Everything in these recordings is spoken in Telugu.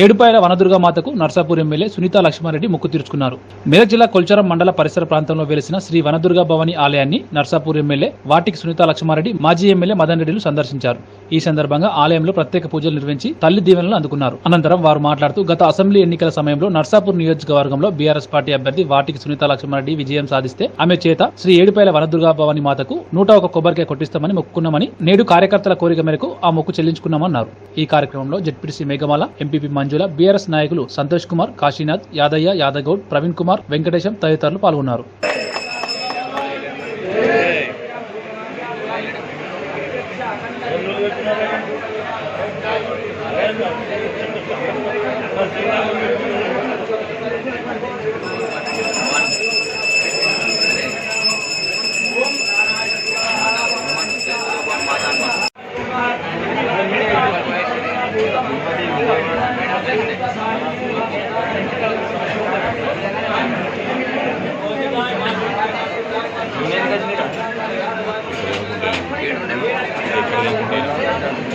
ఏడుపాయల వనదుర్గా మాతకు నర్సాపూర్ ఎమ్మెల్యే సునీత లక్ష్మారెడ్డి మొక్కు తీర్చుకున్నారు. మెదక్ జిల్లా కొల్చారం మండల పరిసర ప్రాంతంలో వెలిసిన శ్రీ వనదుర్గా భవాని ఆలయాన్ని నర్సాపూర్ ఎమ్మెల్యే వాటికి సునీత లక్ష్మారెడ్డి మాజీ ఎమ్మెల్యే మదన్ రెడ్డిలు సందర్శించారు. ఈ సందర్భంగా ఆలయంలో ప్రత్యేక పూజలు నిర్వహించి తల్లి దీవెనలు అందుకున్నారు. అనంతరం వారు మాట్లాడుతూ గత అసెంబ్లీ ఎన్నికల సమయంలో నర్సాపూర్ నియోజకవర్గంలో బీఆర్ఎస్ పార్టీ అభ్యర్థి వాటికి సునీత లక్ష్మారెడ్డి విజయం సాధిస్తే ఆమె చేత శ్రీ ఏడుపాయల వనదుర్గా భవాని మాతకు నూట ఒక కొబ్బరికాయ కొట్టిస్తామని మొక్కుకున్నామని నేడు కార్యకర్తల కోరిక మేరకు ఆ మొక్కు చెల్లించుకున్నామన్నారు. ఈ కార్యక్రమంలో ZPTC Meghamala MPP Manjula BRS నాయకులు సంతోష్ కుమార్ కాశీనాథ్ యాదయ్య యాదగౌడ్ ప్రవీణ్ కుమార్ వెంకటేశం తదితరులు పాల్గొన్నారు.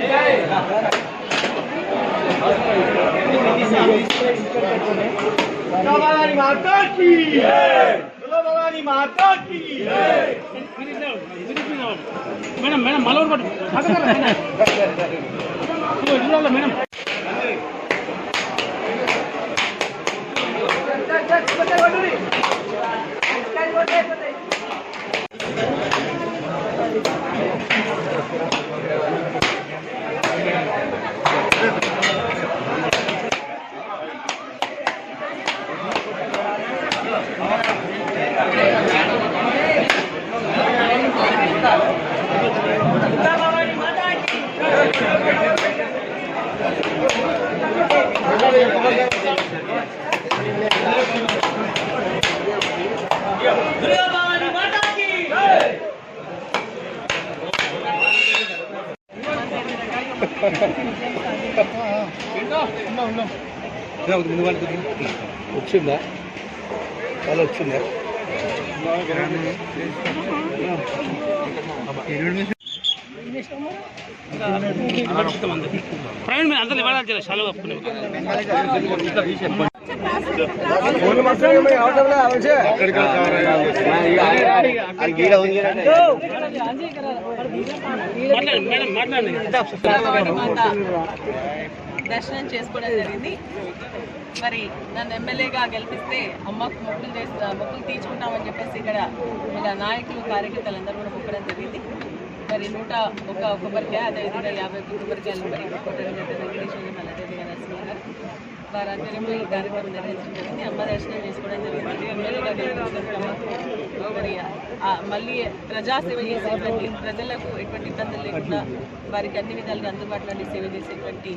भूमिव भूमसौभाग्यकान्तीनां सह प्रतिष्ठा महाश्रयः भवानी माता की बोलो भवानी माता की మేడం మేడం మలవరు పట్టు పక్కన రా, మేడం. వచ్చిందా? చాలా వచ్చిందా? ప్రవీణ్ మీరు అందరూ ఇవ్వాలి చాలా దర్శనం చేసుకోవడం జరిగింది. మరి నన్ను ఎమ్మెల్యేగా గెలిపిస్తే అమ్మకు మొక్కులు చేస్తా మొక్కులు తీర్చుకుంటామని చెప్పేసి ఇక్కడ ఇలా నాయకులు కార్యకర్తలు అందరూ కూడా మొక్కడం జరిగింది. మరి నూట ఒక కొబ్బరికాయ అదేవిధంగా యాభై ఒక్క కొబ్బరికాయలు మరి కొట్టడం వెంకటేశ్వరం వెంకటేశ్వర మళ్ళీ అదేవిధంగా నరసింహ వారి ఆధ్వర్యంలో ఈ కార్యక్రమం నిర్వహించడం జరిగింది. అమ్మ దర్శనం చేసుకోవడం జరిగింది. ఎమ్మెల్యేగా మరి మళ్ళీ ప్రజాసేవ చేసేటువంటి ప్రజలకు ఎటువంటి ఇబ్బందులు లేకుండా వారికి అన్ని విధాలుగా అందుబాటులో సేవ చేసేటువంటి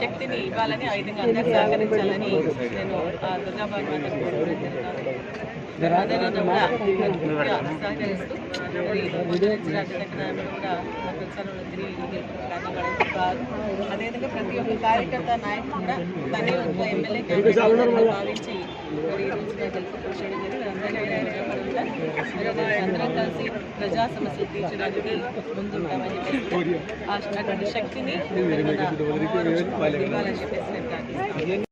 శక్తిని ఇవ్వాలని ఆ విధంగా అందరూ సహకరించాలని నేను ఆ దుర్గాబాబు మాతను కోరుకోవడం జరుగుతుంది అదేవిధంగా కూడా సహకరిస్తూ అదేవిధంగా ప్రతి ఒక్క కార్యకర్త నాయకుడు కూడా తనే ఒక ఎమ్మెల్యే భావించి మరి ఈ రోజుగా గెలుపు చేయడం జరిగింది అందరికీ